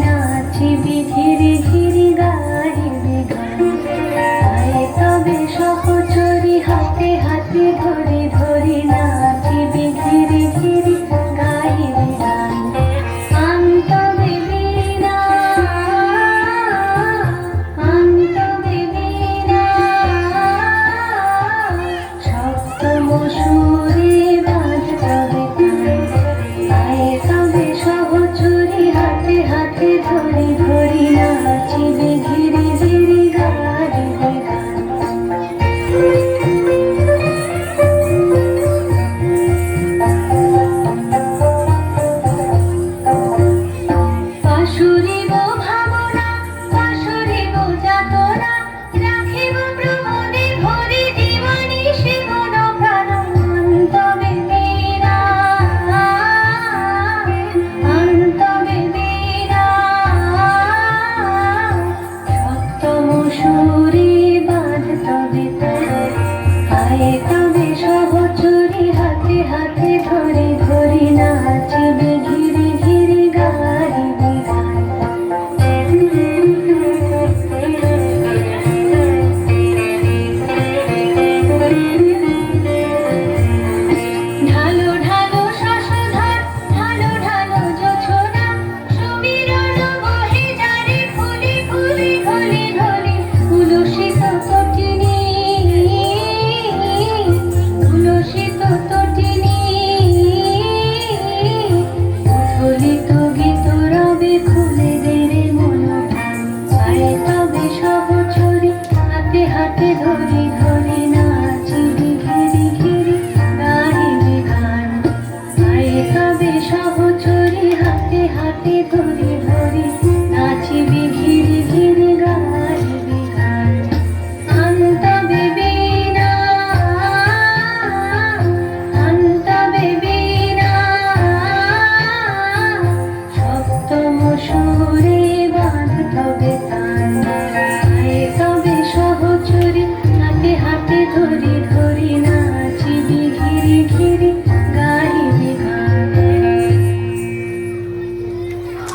নাচিবি ধীরে ধীরে গাইবি গান তবে সহচরি হাতে হাতে ধরে ধরে না পায়ে তামে সহচরি হাতে হাতে ধরে ধরি নাচ। হাতে ধরে ধরে